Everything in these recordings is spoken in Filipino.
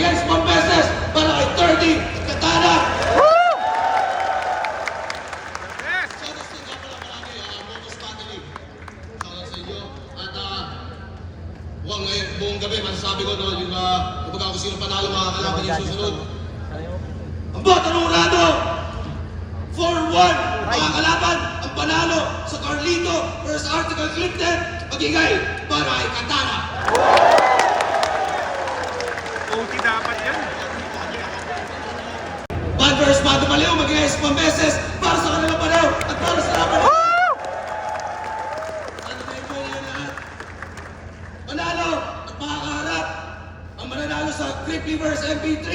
against Pompeses para kay 30, Katana. So, gusto nga pala marami, ah, bonus battling. Shoutout sa inyo. At, ah, Mukhang ngayon, buong gabi, masasabi ko, no, yung, uh, kumbaga kung sino panalo mga kalaban yung susunod. Ang Botano Urado, 4-1, mga kalaban, ang panalo sa Carlito versus Article Clinton, magigay para kay Katana. OT Sa Pambeses para sa kanila pareho at para sa laban. Ba yung goal yan lahat? Panalo at makakaharap ang mananalo sa Creepy versus MP3.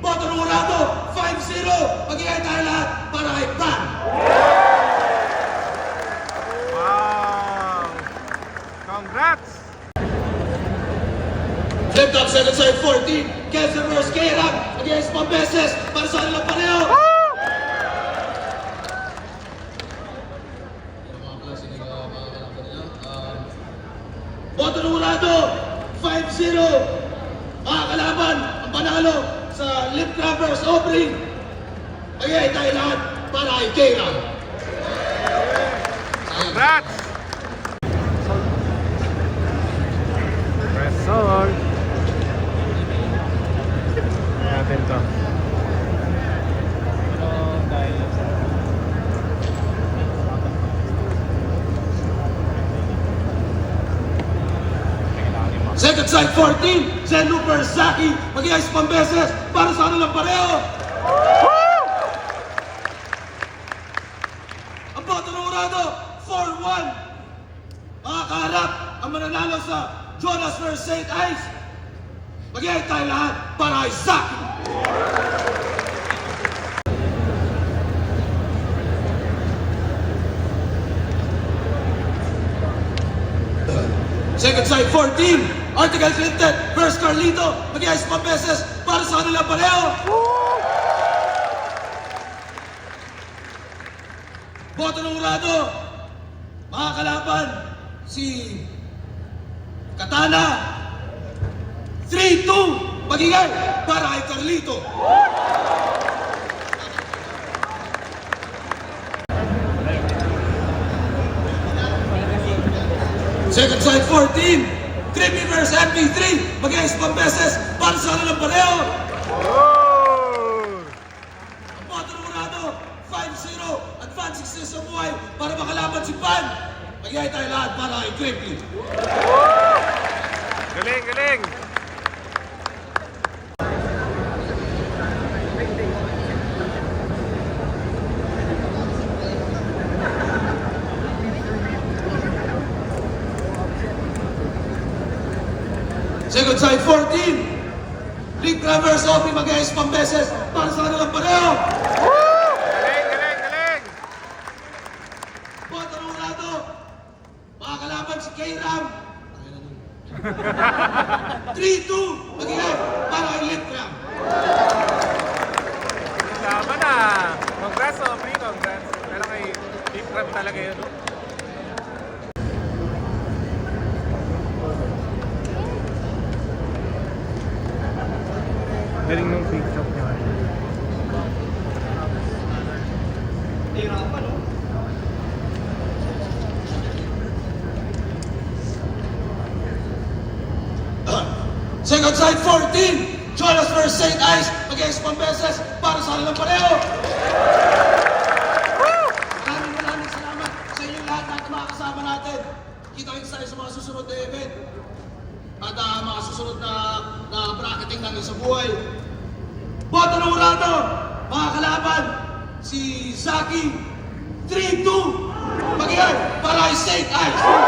Botano Urado, 5-0, magigay tayo lahat para kay Pan. Wow! Congrats! Flip top second side 14. Kevin versus K-Rap against Pambeses para sa kanila pareho. Boto ng Urado, 5-0. Mga kalaban, ang panalo sa Lip versus Aubrey. Ayay tayo lahat para kay K-Rap. Congrats! Side 14, Zen Looper, Zaki, mag-iayos Pambeses para sa kanilang pareho. Ang boto ng Urado, 4-1. Mga kaharap, ang mananalo sa Jonas vs. St. Ice. Mag-iayos tayo lahat para kay Zaki. Second side 14, Article Clinton versus Carlito. Mag-iayos Pambeses para sa kanilang pareho. Boto ng Urado, mga kalaban, si Katana, 3-2, magigay para kay Carlito. Second side 14, Creepy versus MP3, magiging Pambeses para sa kanilang pareho. Oh! Ang boto ng Urado, 5-0, advancing sila sa buhay para makalaban si Pan. Magigay tayo lahat para kay Creepy. Galing, galing! Second side 14. League Travers Opi mag-ayos pambeses para sa kanilang pareho. Galing, galing, galing! Boto ng Urado. Mga kalaban si K-Ram. 3-2. Magigay Galing fake shop niya. Second side 14. Jonas vs. St. Ice mag-ayos pambeses para sa kanilang pareho. Maraming maraming salamat sa inyong lahat at mga kasama natin. Kita-kita tayo sa mga susunod na event. At ah, mga susunod na, na natin sa buhay. Boto ng Urado, mga kalaban, si Zaki, 3-2, magigay para kay St. Ice.